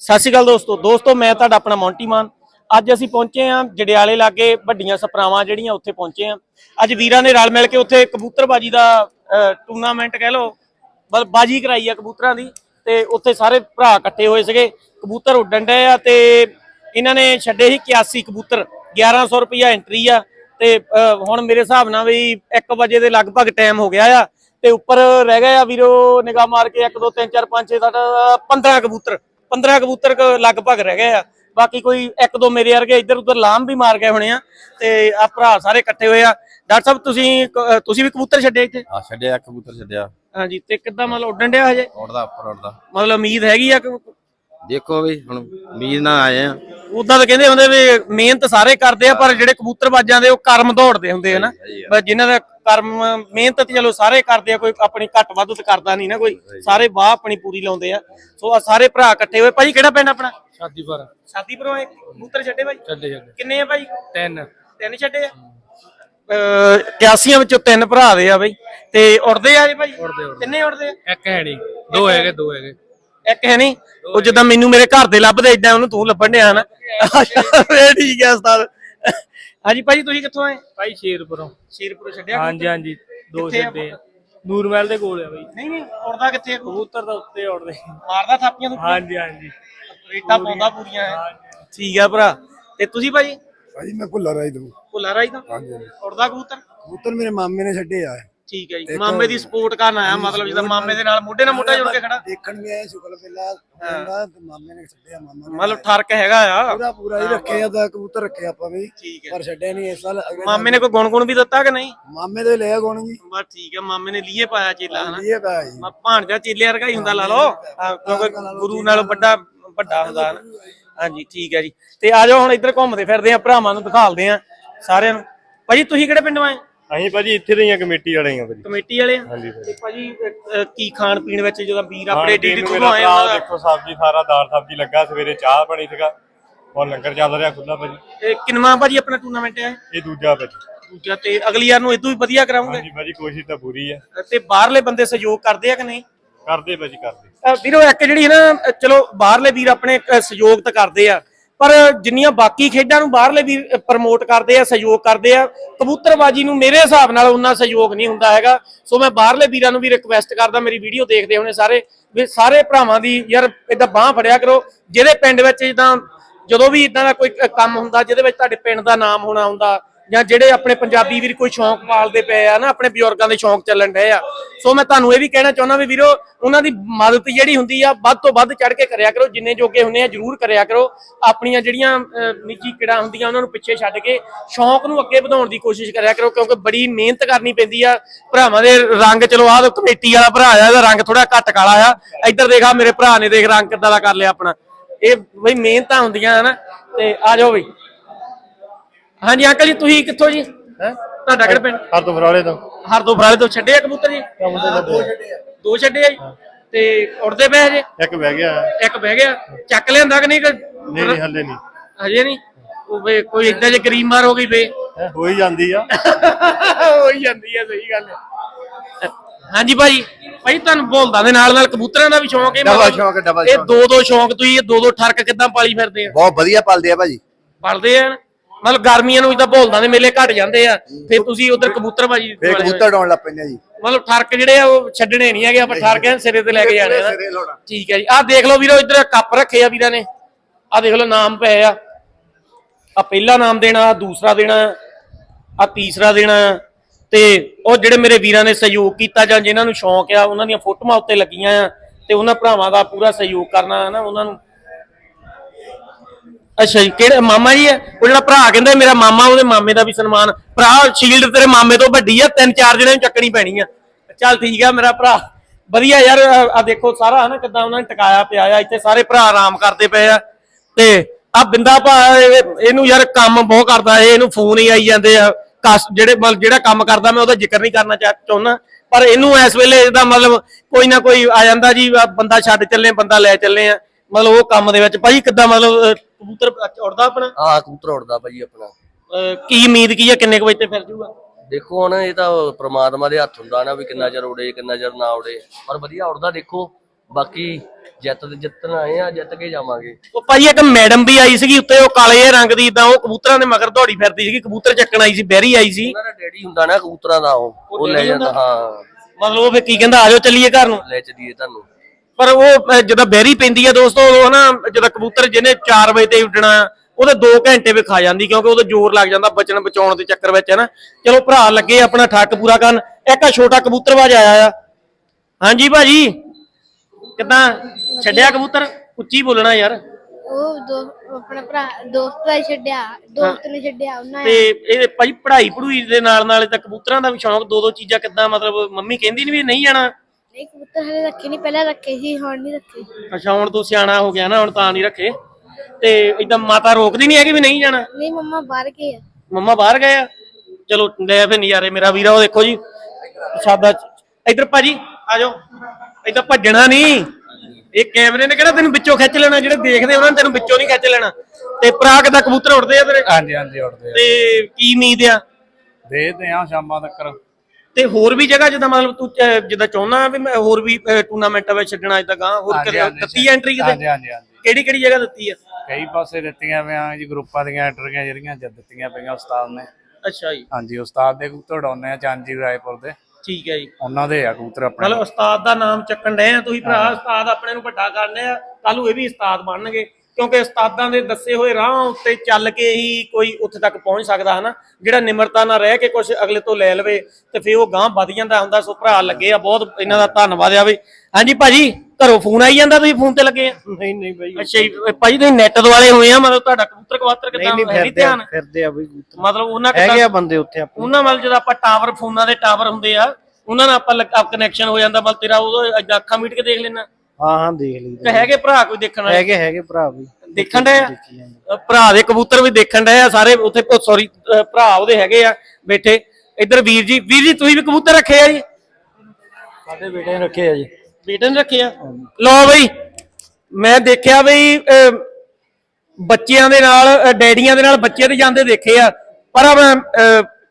ਸਤਿ ਸ਼੍ਰੀ ਅਕਾਲ ਦੋਸਤੋ। ਦੋਸਤੋ, ਮੈਂ ਤੁਹਾਡਾ ਆਪਣਾ ਮੌਂਟੀ ਮਾਨ। ਅੱਜ ਅਸੀਂ ਪਹੁੰਚੇ ਹਾਂ ਜੜਿਆਲੇ ਲਾਗੇ ਵੱਡੀਆਂ ਸਪਰਾਵਾਂ ਜਿਹੜੀਆਂ ਉੱਥੇ ਪਹੁੰਚੇ ਹਾਂ। ਅੱਜ ਵੀਰਾਂ ਨੇ ਰਲ ਮਿਲ ਕੇ ਉੱਥੇ ਕਬੂਤਰਬਾਜੀ ਦਾ ਟੂਰਨਾਮੈਂਟ ਕਹਿ ਲਓ ਬਾਜੀ ਕਰਾਈ ਆ ਕਬੂਤਰਾਂ ਦੀ ਤੇ ਉੱਥੇ ਸਾਰੇ ਭਰਾ ਇਕੱਠੇ ਹੋਏ ਸੀਗੇ। ਕਬੂਤਰ ਉੱਡਣ ਡਏ ਆ ਤੇ ਇਹਨਾਂ ਨੇ ਛੱਡੇ ਸੀ 81 ਕਬੂਤਰ। 1100 ਰੁਪਇਆ ਐਂਟਰੀ ਆ ਤੇ ਹੁਣ ਮੇਰੇ ਹਿਸਾਬ ਨਾਲ ਵੀ 1 ਵਜੇ ਦੇ ਲਗਭਗ ਟਾਈਮ ਹੋ ਗਿਆ ਆ ਤੇ ਉੱਪਰ ਰਹਿ ਗਏ ਆ ਵੀਰੋ ਨਿਗਾਹ ਮਾਰ ਕੇ 1 2 3 4 5 6 7 15 ਕਬੂਤਰ। 15 ਕਬੂਤਰ ਲਗਭਗ ਰਹਿ ਗਏ ਆ। ਬਾਕੀ ਕੋਈ ਇੱਕ ਦੋ ਮੇਰੇ ਵਰਗੇ ਇੱਧਰ ਉੱਧਰ ਲਾਮ ਵੀ ਮਾਰ ਗਏ ਹੋਣੇ ਆ ਤੇ ਆ ਭਰਾ ਸਾਰੇ ਇਕੱਠੇ ਹੋਏ ਆ। ਡਾਕਟਰ ਸਾਹਿਬ ਤੁਸੀਂ ਕ- ਤੁਸੀਂ ਵੀ ਕਬੂਤਰ ਛੱਡੇ ਇੱਥੇ? ਆ ਛੱਡਿਆ ਕਬੂਤਰ ਛੱਡਿਆ। ਹਾਂਜੀ ਤੇ ਕਿੱਦਾਂ ਮਤਲਬ ਉੱਡਣ ਡਿਆ ਹਜੇ? ਉੜਦਾ ਉੱਪਰ ਉੜਦਾ ਮਤਲਬ ਉਮੀਦ ਹੈਗੀ ਆ ਕਿ ਦੇਖੋ ਵੀ ਹੁਣ ਉਮੀਦ ਨਾਲ ਆਏ ਆ। ਉਦਾਂ ਤਾਂ ਕਹਿੰਦੇ ਹੁੰਦੇ ਵੀ ਮਿਹਨਤ ਸਾਰੇ ਕਰਦੇ ਆ ਪਰ ਜਿਹੜੇ ਕਬੂਤਰਬਾਜ਼ਾਂ ਦੇ ਉਹ ਕਰਮ ਦੌੜਦੇ ਹੁੰਦੇ ਆ ਨਾ। ਬਸ ਜਿਨ੍ਹਾਂ ਦਾ ਕਰਮ ਮਿਹਨਤ ਤੇ ਚਲੋ ਸਾਰੇ ਕਰਦੇ ਆ ਕੋਈ ਆਪਣੀ ਘੱਟ ਵੱਧ ਤਾਂ ਕਰਦਾ ਨਹੀਂ ਨਾ ਕੋਈ। ਸਾਰੇ ਬਾਹ ਆਪਣੀ ਪੂਰੀ ਲਾਉਂਦੇ ਆ। ਸੋ ਆ ਸਾਰੇ ਭਰਾ ਇਕੱਠੇ ਹੋਏ। ਭਾਜੀ ਕਿਹੜਾ ਪਿੰਡ ਆਪਣਾ? ਸ਼ਾਦੀ ਪਰ ਸ਼ਾਦੀ ਪਰੋਂ ਆਏ ਕਬੂਤਰ ਛੱਡੇ ਭਾਈ? ਛੱਡੇ ਛੱਡੇ। ਕਿੰਨੇ ਆ ਭਾਈ? ਤਿੰਨ। ਤਿੰਨ ਛੱਡੇ ਆ? ਅਹ 81 ਵਿੱਚੋਂ ਤਿੰਨ ਭਰਾ ਦੇ ਆ ਬਈ। ਤੇ ਉੜਦੇ ਆ ਜੀ ਭਾਈ। ਤਿੰਨੇ ਉੜਦੇ। ਆ? ਇੱਕ ਹੈ ਨਹੀਂ। ਦੋ ਹੈਗੇ ਦੋ ਹੈਗੇ। ਇੱਕ ਹੈ ਨਹੀਂ? ਉਹ ਜਿੱਦਾਂ ਮੈਨੂੰ ਮੇਰੇ ਘਰ ਦੇ ਲੱਭਦੇ ਇਦਾਂ ਉਹਨੂੰ ਤੂੰ ਲੱਭਣ ਡਿਆ ਨਾ ਇਹ ਠੀਕ ਹੈ ਉਸਤਾਦ। ਹਾਂਜੀ ਭਾਜੀ ਤੁਸੀਂ ਕਿੱਥੋਂ ਆਏ? ਭਾਈ ਸ਼ੇਰਪੁਰੋਂ। ਸ਼ੇਰਪੁਰ ਛੱਡਿਆ ਹਾਂਜੀ ਹਾਂਜੀ ਦੋ ਕਿੱਥੇ ਆ? ਛੱਡੇ। ਆ। ਨੂਰਮਹਿਲ ਦੇ ਕੋਲ ਆ ਬਾਈ। ਨਹੀਂ ਨਹੀਂ ਉੜਦਾ ਕਿੱਥੇ ਆ? ਕਬੂਤਰ ਦਾ ਉੱਤੇ ਉੜਦੇ। ਮਾਰਦਾ ਥਾਪੀਆਂ ਤੋਂ? ਹਾਂਜੀ ਹਾਂਜੀ। ਰੇਟਾ ਪਾਉਂਦਾ ਪੂਰੀਆਂ ਠੀਕ ਆ ਭਰਾ। ਤੇ ਤੁਸੀਂ ਭਾਜੀ ਭਾਜੀ ਮੈਂ ਭੁੱਲਾ ਰਾਈ ਦੂੰ ਭੁੱਲਾ ਰਾਈ ਹਾਂਜੀ ਹਾਂਜੀ। ਉੜਦਾ ਕਬੂਤਰ? ਕਬੂਤਰ ਮੇਰੇ ਮਾਮੇ ਨੇ ਛੱਡੇ ਆ। ਠੀਕ ਹੈ ਜੀ। ਮਾਮੇ ਦੀ ਸਪੋਰਟ ਕਰਨ ਆਇਆ ਮਤਲਬ ਜਿੱਦਾਂ ਮਾਮੇ ਦੇ ਨਾਲ ਮੋਢੇ ਨਾਲ ਮੋਢਾ ਜੁੜ ਕੇ ਖੜਾ। ਦੇਖਣ ਵੀ ਆਏ ਸ਼ੁਕਰ ਤੇ ਮਾਮੇ ਨੇ ਛੱਡਿਆ ਮਾਮਾ ਨੇ ਮਤਲਬ ਠਰਕ ਹੈਗਾ ਆ। ਪੂਰਾ ਪੂਰਾ ਹੀ ਰੱਖੇ ਆ ਤਾਂ ਕਬੂਤਰ ਰੱਖੇ ਆਪਾਂ ਵੀ ਠੀਕ ਹੈ। ਪਰ ਛੱਡਿਆ ਨਹੀਂ ਇਸ ਸਾਲ ਅਗਲੇ ਮਾਮੇ ਨੇ ਕੋਈ ਗੁਣ ਗੁਣ ਵੀ ਦਿੱਤਾ ਕਿ ਨਹੀਂ? ਮਾਮੇ ਦੇ ਲਿਆ ਗੋਣ ਜੀ। ਬਸ ਠੀਕ ਹੈ ਮਾਮੇ ਨੇ ਲੀਏ ਪਾਇਆ ਚੇਲਾ ਹਨਾ? ਇਹ ਪਿਆ ਜੀ। ਮਾ ਭਾਣਜਾ ਚੇਲੇ ਵਰਗਾ ਹੀ ਹੁੰਦਾ ਲਾ ਲਓ। ਹਾਂ, ਕਿਉਂਕਿ ਗੁਰੂ ਨਾਲੋਂ ਵੱਡਾ ਵੱਡਾ ਹੁੰਦਾ ਹਨ? ਹਾਂਜੀ ਠੀਕ ਹੈ ਜੀ। ਤੇ ਆ ਜਾਓ ਹੁਣ ਇੱਧਰ ਘੁੰਮਦੇ ਫਿਰਦੇ ਆ ਭਰਾਵਾਂ ਨੂੰ ਦਿਖਾਲਦੇ ਆ ਸਾਰਿਆਂ ਨੂੰ। ਭਾਜੀ ਤੁਸੀਂ ਕਿਹੜੇ ਪਿੰਡੋਂ ਆਏ? ਅਸੀਂ ਭਾਜੀ ਇੱਥੇ ਦੇ ਹੀ ਆ ਕਮੇਟੀ ਵਾਲੇ ਹੀ ਆ ਭਾਜੀ। ਕਮੇਟੀ ਵਾਲੇ ਆ? ਹਾਂਜੀ ਭਾਜੀ। ਤੇ ਭਾਜੀ ਅਹ, ਅਹ, ਕੀ ਖਾਣ ਪੀਣ ਵਿੱਚ ਜਦੋਂ ਵੀਰ ਆਪਣੇ ਖਾਣ ਡੀਡੀ ਨੂੰ ਤੋਂ ਮੇਰਾ ਆਏ ਭਰਾ ਉਹਨਾਂ ਦਾ? ਦੇਖੋ ਸਬਜ਼ੀ ਸਾਰਾ ਦਾਲ ਸਬਜ਼ੀ ਲੱਗਾ ਸਵੇਰੇ ਚਾਹ ਬਣੀ ਸੀਗਾ। ਹੁਣ ਲੰਗਰ ਚੱਲ ਰਿਹਾ ਖੁੱਲਾ ਭਾਜੀ। ਇਹ ਕਿੰਨਵਾਂ ਭਾਜੀ ਆਪਣਾ ਟੂਰਨਾਮੈਂਟ ਹੈ? ਇਹ ਦੂਜਾ ਭਾਜੀ। ਦੂਜਾ ਤੇ ਅਗਲੀ ਵਾਰ ਨੂੰ ਇਦੋਂ ਵੀ ਵਧੀਆ ਕਰਾਉਂਗੇ? ਹਾਂਜੀ ਭਾਜੀ ਕੋਸ਼ਿਸ਼ ਤਾਂ ਪੂਰੀ ਆ ਤੇ ਬਾਹਰਲੇ ਬੰਦੇ ਸਹਿਯੋਗ ਕਰਦੇ ਆ ਕਿ ਨਹੀਂ? ਕਰਦੇ ਭਾਜੀ ਕਰਦੇ। ਵੀਰੋ ਇੱਕ ਜਿਹੜੀ ਹੈ ਨਾ ਚਲੋ ਬਾਹਰਲੇ ਵੀਰ ਆਪਣੇ ਸਹਿਯੋਗ ਤਾਂ ਕਰਦੇ ਆ। ਪਰ ਜਿੰਨੀਆਂ ਬਾਕੀ ਖੇਡਾਂ ਨੂੰ ਬਾਹਰਲੇ ਵੀਰ ਪ੍ਰਮੋਟ ਕਰਦੇ ਆ, ਸਹਿਯੋਗ ਕਰਦੇ ਆ, ਕਬੂਤਰਬਾਜੀ ਨੂੰ ਮੇਰੇ ਹਿਸਾਬ ਨਾਲ ਉਹਨਾਂ ਸਹਿਯੋਗ ਨਹੀਂ ਹੁੰਦਾ ਹੈਗਾ। ਸੋ ਮੈਂ ਬਾਹਰਲੇ ਵੀਰਾਂ ਨੂੰ ਵੀ ਰਿਕਵੈਸਟ ਕਰਦਾ, ਮੇਰੀ ਵੀਡੀਓ ਦੇਖਦੇ ਹੋਣੇ ਸਾਰੇ, ਵੀ ਸਾਰੇ ਭਰਾਵਾਂ ਦੀ, ਯਾਰ ਇਦਾਂ ਬਾਹ ਫੜਿਆ ਕਰੋ, ਜਿਹਦੇ ਪਿੰਡ ਵਿੱਚ ਜਿੱਦਾਂ ਜਦੋਂ ਵੀ ਇਦਾਂ ਦਾ ਕੋਈ ਕੰਮ ਹੁੰਦਾ, ਜਿਹਦੇ ਵਿੱਚ ਤੁਹਾਡੇ ਪਿੰਡ ਦਾ ਨਾਮ ਹੋਣਾ ਹੁੰਦਾ ਜਾਂ ਜਿਹੜੇ ਆਪਣੇ ਪੰਜਾਬੀ ਵੀਰ ਕੋਈ ਸ਼ੌਂਕ ਪਾਲਦੇ ਪਏ ਆ ਨਾ, ਆਪਣੇ ਬਜ਼ੁਰਗਾਂ ਦੇ ਸ਼ੌਂਕ ਚੱਲਣ ਡਏ ਆ। ਸੋ ਮੈਂ ਤੁਹਾਨੂੰ ਇਹ ਵੀ ਕਹਿਣਾ ਚਾਹੁੰਦਾ ਵੀ ਵੀਰੋ, ਉਹਨਾਂ ਦੀ ਮਦਦ ਜਿਹੜੀ ਹੁੰਦੀ ਆ, ਵੱਧ ਤੋਂ ਵੱਧ ਚੜ ਕੇ ਕਰਿਆ ਕਰੋ, ਜਿੰਨੇ ਜੋਗੇ ਹੁੰਦੇ ਆ, ਜਰੂਰ ਕਰਿਆ ਕਰੋ। ਆਪਣੀਆਂ ਜਿਹੜੀਆਂ ਨਿੱਜੀ ਕਿੜਾ ਹੁੰਦੀਆਂ, ਉਹਨਾਂ ਨੂੰ ਪਿੱਛੇ ਛੱਡ ਕੇ ਸ਼ੌਂਕ ਨੂੰ ਅੱਗੇ ਵਧਾਉਣ ਦੀ ਕੋਸ਼ਿਸ਼ ਕਰਿਆ ਕਰੋ, ਕਿਉਂਕਿ ਬੜੀ ਮਿਹਨਤ ਕਰਨੀ ਪੈਂਦੀ ਆ। ਭਰਾਵਾਂ ਦੇ ਰੰਗ, ਚਲੋ ਆਹ ਕਮੇਟੀ ਵਾਲਾ ਭਰਾ ਆ, ਇਹਦਾ ਰੰਗ ਥੋੜਾ ਘੱਟ ਕਾਲਾ ਆ। ਇੱਧਰ ਦੇਖਾ ਮੇਰੇ ਭਰਾ ਨੇ ਦੇਖ, ਰੰਗ ਕਿੱਦਾਂ ਦਾ ਕਰ ਲਿਆ ਆਪਣਾ। ਇਹ ਬਈ ਮਿਹਨਤਾਂ ਹੁੰਦੀਆਂ ਹਨਾ ਤੇ ਆ ਜਾਓ ਬਈ। ਹਾਂਜੀ ਅੰਕਲ ਜੀ ਤੁਸੀਂ ਕਿੱਥੋਂ ਜੀ? ਹੈ? ਤੁਹਾਡਾ ਕਿਹੜਾ ਪਿੰਡ? ਹਰ ਤੋਂ ਫਰਾਲੇ ਤੋਂ। ਹਰਦੋ ਫਰਾਲੇ ਤੋਂ ਛੱਡੇ ਆ ਕਬੂਤਰ ਜੀ? ਦੋ ਛੱਡੇ ਆ। ਜੀ? ਤੇ ਉੜਦੇ ਪਏ ਹਜੇ? ਇੱਕ ਬਹਿ ਗਿਆ। ਇੱਕ ਬਹਿ ਗਿਆ। ਚੱਕ ਲਿਆਂਦਾ ਕਿ ਨਹੀਂ ਕਿ ਨਹੀਂ ਨਹੀਂ ਹੱਲੇ ਨਹੀਂ। ਹਜੇ ਨਹੀਂ? ਉਹ ਵੇ ਕੋਈ ਇਦਾਂ ਜੇ ਗਰੀਬ ਮਾਰ ਹੋ ਗਈ ਵੇ। ਹੈਂ, ਹੋ ਹੀ ਜਾਂਦੀ ਆ। ਹੋਈ ਜਾਂਦੀ ਹੈ ਸਹੀ ਗੱਲ ਹੈ ਹਾਂਜੀ ਭਾਈ ਭਾਈ ਤੁਹਾਨੂੰ ਬੋਲਦਾ ਦੇ ਨਾਲ ਨਾਲ ਕਬੂਤਰਾਂ ਦਾ ਵੀ ਸ਼ੌਂਕ ਹੈ ਡਬਲ ਸ਼ੌਂਕ ਹੈ, ਡਬਲ ਇਹ। ਦੋ ਦੋ ਸ਼ੌਂਕ ਤੁਸੀਂ ਇਹ ਦੋ ਦੋ ਠਰਕ ਕਿੱਦਾਂ ਪਾਲੀ ਫਿਰਦੇ ਆ? ਬਹੁਤ ਵਧੀਆ ਪਲਦੇ ਆ ਭਾਜੀ। ਪਲਦੇ ਆ? ਮਤਲਬ ਗਰਮੀਆਂ ਨੂੰ ਇਦਾਂ ਬੋਲਦਾ ਦੇ ਮੇਲੇ ਘਟ ਜਾਂਦੇ ਆ। ਫਿਰ ਤੁਸੀਂ ਉਧਰ ਕਬੂਤਰਬਾਜੀ ਫੇਰ ਵਾਲੇ ਕਬੂਤਰ ਡਾਉਣ ਲੱਗ ਪੈਂਦੇ ਆ ਜੀ। ਮਤਲਬ ਠਰਕ ਜਿਹੜੇ ਆ ਉਹ ਛੱਡਣੇ ਨਹੀਂ ਹੈਗੇ ਆਪਾਂ ਠਰਕ ਸਿਰੇ ਤੇ ਲੈ ਕੇ ਜਾਣੇ ਆ। ਨਾ। ਸਿਰੇ ਲਾਉਣਾ। ਠੀਕ ਹੈ ਜੀ। ਆਹ ਦੇਖ ਲਓ ਵੀਰੋ ਇੱਧਰ ਕੱਪ ਰੱਖੇ ਆ ਵੀਰਾਂ ਨੇ। ਆਹ ਦੇਖ ਲਓ ਨਾਮ ਪਏ ਆ। ਆ ਪਹਿਲਾ ਨਾਮ ਦੇਣਾ ਦੂਸਰਾ ਦੇਣਾ ਆ ਤੀਸਰਾ ਦੇਣਾ। ਤੇ ਉਹ ਜਿਹੜੇ ਮੇਰੇ ਵੀਰਾਂ ਨੇ ਸਹਿਯੋਗ ਕੀਤਾ ਜਾਂ ਜਿਨ੍ਹਾਂ ਨੂੰ ਸ਼ੌਂਕ ਆ ਉਹਨਾਂ ਦੀਆਂ ਫੋਟੋਆਂ ਉੱਤੇ ਲੱਗੀਆਂ ਆ ਤੇ ਉਹਨਾਂ ਭਰਾਵਾਂ ਦਾ ਪੂਰਾ ਸਹਿਯੋਗ ਕਰਨਾ ਹੈ ਨਾ ਉਹਨਾਂ ਨੂੰ ਅੱਛਾ ਜੀ, ਕਿਹੜਾ ਮਾਮਾ ਜੀ ਹੈ? ਉਹ ਜਿਹੜਾ ਭਰਾ ਕਹਿੰਦਾ ਮੇਰਾ ਮਾਮਾ, ਉਹਦੇ ਮਾਮੇ ਦਾ ਵੀ ਸਨਮਾਨ। ਭਰਾ ਸ਼ੀਲਡ ਤੇਰੇ ਮਾਮੇ ਤੋਂ ਵੱਡੀ ਆ, ਤਿੰਨ ਚਾਰ ਜਣੇ ਨੂੰ ਚੱਕਣੀ ਪੈਣੀ ਆ। ਚੱਲ ਠੀਕ ਆ ਮੇਰਾ ਭਰਾ। ਵਧੀਆ ਯਾਰ, ਆ ਦੇਖੋ ਸਾਰਾ ਹਨਾ ਕਿਦਾਂ ਉਹਨਾਂ ਨੇ ਟਿਕਾਇਆ ਪਿਆ ਆ ਇੱਥੇ ਸਾਰੇ ਭਰਾ ਆਰਾਮ ਕਰਦੇ ਪਏ ਆ। ਤੇ ਆ ਬਿੰਦਾ ਭਾ ਇਹਨੂੰ ਯਾਰ ਕੰਮ ਬਹੁਤ ਕਰਦਾ, ਇਹ ਇਹਨੂੰ ਫੋਨ ਹੀ ਆਈ ਜਾਂਦੇ ਆ। ਕਸ, ਜਿਹੜੇ ਮਤਲਬ ਜਿਹੜਾ ਕੰਮ ਕਰਦਾ ਮੈਂ ਉਹਦਾ ਜ਼ਿਕਰ ਨਹੀਂ ਕਰਨਾ ਚਾ- ਚਾਹੁੰਦਾ। ਪਰ ਇਹਨੂੰ ਇਸ ਵੇਲੇ ਇਹਦਾ ਮਤਲਬ ਕੋਈ ਨਾ ਕੋਈ ਆ ਜਾਂਦਾ ਜੀ ਬੰਦਾ ਛੱਡ ਚੱਲੇ ਬੰਦਾ ਲੈ ਚੱਲੇ ਆ। ਮਤਲਬ ਉਹ ਕੰਮ ਦੇ ਵਿੱਚ ਭਾਈ ਕਿੱਦਾਂ ਮਤਲਬ ਅਹ, ਕਬੂਤਰ ਉੜਦਾ ਆਪਣਾ? ਹਾਂ ਕਬੂਤਰ ਉੜਦਾ ਭਾਜੀ ਆਪਣਾ। ਅਹ, ਕੀ ਉਮੀਦ ਕੀ ਆ ਕਿੰਨੇ ਕੁ ਵਜੇ ਤੇ ਫਿਰ ਜੂਗਾ ਦੇਖੋ ਹੁਣ ਇਹ ਤਾਂ ਪ੍ਰਮਾਤਮਾ ਦੇ ਹੱਥ ਹੁੰਦਾ ਨਾ ਵੀ ਕਿੰਨਾ ਚਿਰ ਉੜੇ ਕਿੰਨਾ ਚਿਰ ਨਾ ਉੜੇ। ਪਰ ਵਧੀਆ ਉੜਦਾ ਦੇਖੋ ਬਾਕੀ ਜਿੱਤ ਤੇ ਜਿੱਤਣ ਆਏ ਆ ਜਿੱਤ ਕੇ ਜਾਵਾਂਗੇ। ਉਹ ਭਾਜੀ ਇੱਕ ਮੈਡਮ ਵੀ ਆਈ ਸੀਗੀ ਉੱਤੇ ਉਹ ਕਾਲੇ ਜਿਹੇ ਰੰਗ ਦੀ ਇਦਾਂ ਉਹ ਕਬੂਤਰਾਂ ਦੇ ਮਗਰ ਦੌੜੀ ਫਿਰਦੀ ਸੀਗੀ ਕਬੂਤਰ ਚੱਕਣ ਆਈ ਸੀ ਬੈਰੀ ਆਈ ਸੀ। ਉਹਨਾਂ ਦਾ ਡੈਡੀ ਹੁੰਦਾ ਨਾ ਕਬੂਤਰਾਂ ਦਾ ਉਹ ਉਹ ਲੈ ਜਾਂਦਾ? ਹਾਂ। ਮਤਲਬ ਉਹ ਫੇ ਕੀ ਕਹਿੰਦਾ ਆਜੋ ਚੱਲੀਏ ਘਰ ਨੂੰ? ਲੈ ਚਲੀਏ ਤੁਹਾਨੂੰ। ਪਰ ਉਹ ਅਹ, ਜਦੋਂ ਬੈਰੀ ਪੈਂਦੀ ਆ ਦੋਸਤੋ ਉਹ ਹਨਾ ਜਦੋਂ ਕਬੂਤਰ ਜਿਹਨੇ 4 ਵਜੇ ਤੇ ਉੱਡਣਾ ਉਹਦੇ 2 ਘੰਟੇ ਵੀ ਖਾ ਜਾਂਦੀ ਕਿਉਂਕਿ ਉਹਦਾ ਜ਼ੋਰ ਲੱਗ ਜਾਂਦਾ ਬਚਣ ਬਚਾਉਣ ਦੇ ਚੱਕਰ ਵਿੱਚ ਹਨਾ। ਚਲੋ ਭਰਾ ਲੱਗੇ ਆਪਣਾ ਠੱਕ ਪੂਰਾ ਕਰਨ। ਇੱਕ ਆ ਛੋਟਾ ਕਬੂਤਰਬਾਜ ਆਇਆ ਆ। ਹਾਂਜੀ ਭਾਜੀ ਕਿਦਾਂ? ਛੱਡਿਆ ਕਬੂਤਰ? ਉੱਚੀ ਬੋਲਣਾ ਯਾਰ। ਉਹ ਦੋ ਆਪਣਾ ਭਰਾ ਦੋਸਤ ਦਾ ਹੀ ਛੱਡਿਆ। ਦੋਸਤ ਨੇ ਛੱਡਿਆ ਉਹਨਾਂ ਤੇ ਇਹ ਭਾਜੀ ਪੜ੍ਹਾਈ ਪੜੂਈ ਦੇ ਨਾਲ ਨਾਲ ਤਾਂ ਕਬੂਤਰਾਂ ਦਾ ਵੀ ਸ਼ੌਂਕ ਦੋ ਦੋ ਚੀਜ਼ਾਂ ਕਿੱਦਾਂ ਮਤਲਬ ਮੰਮੀ ਕਹਿੰਦੀ ਨਹੀਂ ਵੀ ਨਹੀਂ ਜਾਣਾ ਨਹੀਂ ਕਬੂਤਰ ਹਲੇ ਰੱਖੇ ਨਹੀਂ ਪਹਿਲਾਂ ਰੱਖੇ ਸੀ ਹੁਣ ਨਹੀਂ ਰੱਖੇ। ਅੱਛਾ ਹੁਣ ਤੂੰ ਸਿਆਣਾ ਹੋ ਗਿਆ ਨਾ ਹੁਣ ਤਾਂ ਨਹੀਂ ਰੱਖੇ। ਤੇ ਇਦਾਂ ਮਾਤਾ ਰੋਕਦੀ ਨਹੀਂ ਹੈਗੀ ਵੀ ਨਹੀਂ ਜਾਣਾ? ਨਹੀਂ ਮੰਮਾ ਬਾਹਰ ਗਏ ਆ। ਮੰਮਾ ਬਾਹਰ ਗਏ ਆ? ਚਲੋ ਲੈ ਫੇ ਨਜ਼ਾਰੇ ਮੇਰਾ ਵੀਰਾ ਉਹ ਦੇਖੋ ਜੀ। ਸਾਦਾ ਇਧਰ ਭਾਜੀ ਆ ਜਾਓ। ਇਦਾਂ ਭੱਜਣਾ ਨਹੀਂ ਇਹ ਕੈਮਰੇ ਨੇ ਕਿਹੜਾ ਤੈਨੂੰ ਵਿੱਚੋਂ ਖਿੱਚ ਲੈਣਾ? ਜਿਹੜੇ ਦੇਖਦੇ ਉਹਨਾਂ ਨੇ ਤੈਨੂੰ ਵਿੱਚੋਂ ਨਹੀਂ ਖਿੱਚ ਲੈਣਾ। ਤੇ ਭਰਾ ਕਿੱਦਾਂ ਕਬੂਤਰ ਉੱਡਦੇ ਆ ਤੇਰੇ? ਹਾਂਜੀ ਹਾਂਜੀ ਉੱਡਦੇ ਆ। ਤੇ ਕੀ ਉਮੀਦ ਆ? ਦੇਖਦੇ ਆ ਸ਼ਾਮਾਂ ਤੱਕ। ਤੇ ਹੋਰ ਵੀ ਜਗ੍ਹਾ ਜਿੱਦਾਂ ਮਤਲਬ ਤੂੰ ਅਹ, ਜਿੱਦਾਂ ਚਾਹੁੰਦਾ ਵੀ ਮੈਂ ਹੋਰ ਵੀ ਟੂਰਨਾਮੈਂਟਾਂ ਵਿੱਚ ਛੱਡਣਾ ਇਦਾਂ ਗਾਂ ਹੋਰ ਹਾਂਜੀ, ਕਿਤੇ ਹਾਂਜੀ, ਦਿੱਤੀ ਐਂਟਰੀ ਹਾਂਜੀ ਕਿਤੇ? ਹਾਂਜੀ ਹਾਂਜੀ ਕਿਹੜੀ ਕਿਹੜੀ ਜਗ੍ਹਾ ਦਿੱਤੀ ਆ? ਕਈ ਪਾਸੇ ਦਿੱਤੀਆਂ ਪਿਆ ਜੀ ਗਰੁੱਪਾਂ ਦੀਆਂ ਐਂਟਰੀਆਂ ਜਿਹੜੀਆਂ ਜਦ ਦਿੱਤੀਆਂ ਪਈਆਂ ਉਸਤਾਦ ਨੇ। ਅੱਛਾ ਜੀ। ਹਾਂਜੀ ਉਸਤਾਦ ਦੇ ਕਬੂਤਰ ਉਡਾਉਂਦੇ ਆ ਚਾਂਜੀ ਰਾਏਪੁਰ ਦੇ। ਠੀਕ ਹੈ ਜੀ। ਉਹਨਾਂ ਦੇ ਆ ਕਬੂਤਰ ਆਪਣੇ। ਮਤਲਬ ਉਸਤਾਦ ਦਾ ਨਾਮ ਚੱਕਣ ਡਏ ਆ ਤੁਸੀਂ ਭਰਾ ਉਸਤਾਦ ਆਪਣੇ ਨੂੰ ਵੱਡਾ ਕਰ ਲਿਆ ਕੱਲ ਨੂੰ ਇਹ ਵੀ ਉਸਤਾਦ ਬਣਨਗੇ। ਕਿਉਂਕਿ ਉਸਤਾਦਾਂ ਦੇ ਦੱਸੇ ਹੋਏ ਰਾਹ ਉੱਤੇ ਚੱਲ ਕੇ ਹੀ ਕੋਈ ਉੱਥੇ ਤੱਕ ਪਹੁੰਚ ਸਕਦਾ ਹਨਾ। ਜਿਹੜਾ ਨਿਮਰਤਾ ਨਾਲ ਰਹਿ ਕੇ ਕੁਝ ਅਗਲੇ ਤੋਂ ਲੈ ਲਵੇ ਤੇ ਫੇਰ ਉਹ ਗਾਂ ਵੱਧ ਜਾਂਦਾ ਹੁੰਦਾ ਸੋ ਭਰਾ ਲੱਗੇ ਆ ਬਹੁਤ ਇਹਨਾਂ ਦਾ ਧੰਨਵਾਦ ਆ ਵੀ। ਹਾਂਜੀ ਭਾਜੀ ਘਰੋਂ ਫੋਨ ਆਈ ਜਾਂਦਾ ਤੁਸੀਂ ਫੋਨ ਤੇ ਲੱਗੇ ਆ? ਨਹੀਂ ਨਹੀਂ ਬਾਈ ਅੱਛਾ ਜੀ ਭਾਜੀ ਤੁਸੀਂ ਨੈਟ ਦੁਆਲੇ ਹੋਏ ਆ ਮਤਲਬ ਤੁਹਾਡਾ ਕਬੂਤਰ ਕਵਾਤਰ ਕਿਦਾਂ ਨਹੀਂ ਹੈ ਨੀ ਫਿਰਦੇ ਆ ਧਿਆਨ? ਫਿਰਦੇ ਆ ਬਈ ਕਬੂਤਰ। ਮਤਲਬ ਉਹਨਾਂ ਹੈਗੇ ਕਿਦਾਂ ਆ ਬੰਦੇ ਉੱਥੇ ਆਪਣੇ। ਉਹਨਾਂ ਵੱਲ ਜਦੋਂ ਆਪਾਂ ਟਾਵਰ ਫੋਨਾਂ ਦੇ ਟਾਵਰ ਹੁੰਦੇ ਆ ਉਹਨਾਂ ਨਾਲ ਆਪਾਂ ਕਨੈਕਸ਼ਨ ਹੋ ਜਾਂਦਾ ਮਤਲਬ ਤੇਰਾ ਏਦਾਂ ਅੱਖਾਂ ਮੀਟ ਕੇ ਦੇਖ ਲੈਣਾ ਹਾਂ ਹਾਂ ਦੇਖ ਤੇ ਲਈਦਾ ਹੈਗੇ ਭਰਾ ਕੋਈ ਦੇਖਣ ਵਾਲੇ? ਹੈਗੇ ਹੈਗੇ ਭਰਾ ਵੀ। ਦੇਖਣ। ਅ, ਭਰਾ ਦੇ ਕਬੂਤਰ ਵੀ ਦੇਖਣ ਡਏ ਆ ਸਾਰੇ ਉੱਥੇ ਸੌਰੀ ਭਰਾ ਉਹਦੇ ਹੈਗੇ ਆ ਬੈਠੇ। ਇੱਧਰ ਵੀਰ ਜੀ ਵੀਰ ਜੀ ਤੁਸੀਂ ਵੀ ਕਬੂਤਰ ਰੱਖੇ ਆ ਜੀ? ਸਾਡੇ ਬੇਟੇ ਨੇ ਰੱਖੇ ਆ ਜੀ। ਬੇਟੇ ਨੇ ਰੱਖੇ ਆ? ਲਓ ਬਈ ਮੈਂ ਦੇਖਿਆ ਬਈ ਬੱਚਿਆਂ ਦੇ ਨਾਲ ਡੈਡੀਆਂ ਦੇ ਨਾਲ ਬੱਚੇ ਤੇ ਜਾਂਦੇ ਦੇਖੇ ਆ। ਪਰ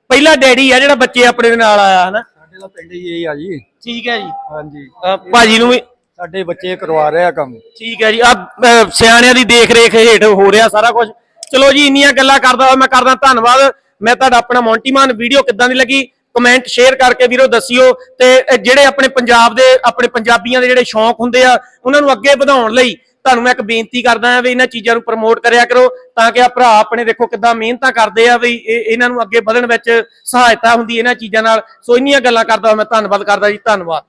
ਪਹਿਲਾ ਡੈਡੀ ਆ ਜਿਹੜਾ ਬੱਚੇ ਆਪਣੇ ਦੇ ਨਾਲ ਆਇਆ ਹਨਾ? ਸਾਡੇ ਦਾ ਪਿੰਡ ਹੀ ਇਹ ਆ ਜੀ। ਠੀਕ ਹੈ ਜੀ। ਹਾਂਜੀ। ਭਾਜੀ ਨੂੰ ਵੀ ਸਾਡੇ ਬੱਚੇ ਕਰਵਾ ਰਹੇ ਆ ਕੰਮ। ਠੀਕ ਹੈ ਜੀ ਆ ਸਿਆਣਿਆਂ ਦੀ ਦੇਖ ਰੇਖ ਹੇਠ ਹੋ ਰਿਹਾ ਸਾਰਾ ਕੁਝ ਚਲੋ ਜੀ, ਇੰਨੀਆਂ ਗੱਲਾਂ ਕਰਦਾ ਮੈਂ ਕਰਦਾ, ਧੰਨਵਾਦ। ਮੈਂ ਤੁਹਾਡਾ ਆਪਣਾ ਮੌਂਟੀਮਾਨ ਵੀਡੀਓ ਕਿੱਦਾਂ ਦੀ ਲੱਗੀ? ਕਮੈਂਟ ਸ਼ੇਅਰ ਕਰਕੇ ਵੀਰੋ ਦੱਸਿਓ। ਤੇ ਜਿਹੜੇ ਆਪਣੇ ਪੰਜਾਬ ਦੇ, ਆਪਣੇ ਪੰਜਾਬੀਆਂ ਦੇ ਜਿਹੜੇ ਸ਼ੌਂਕ ਹੁੰਦੇ ਆ, ਉਹਨਾਂ ਨੂੰ ਅੱਗੇ ਵਧਾਉਣ ਲਈ ਤੁਹਾਨੂੰ ਮੈਂ ਇੱਕ ਬੇਨਤੀ ਕਰਦਾ ਆ ਵੀ ਇਹਨਾਂ ਚੀਜ਼ਾਂ ਨੂੰ ਪ੍ਰਮੋਟ ਕਰਿਆ ਕਰੋ, ਤਾਂ ਕਿ ਆ ਭਰਾ ਆਪਣੇ ਦੇਖੋ ਕਿੱਦਾਂ ਮਿਹਨਤਾਂ ਕਰਦੇ ਆ ਵੀ ਇਹਨਾਂ ਨੂੰ ਅੱਗੇ ਵਧਣ ਵਿੱਚ ਸਹਾਇਤਾ ਹੁੰਦੀ ਇਹਨਾਂ ਚੀਜ਼ਾਂ ਨਾਲ। ਸੋ, ਇੰਨੀਆਂ ਗੱਲਾਂ ਕਰਦਾ ਹੋਇਆ ਮੈਂ ਧੰਨਵਾਦ ਕਰਦਾ ਜੀ, ਧੰਨਵਾਦ।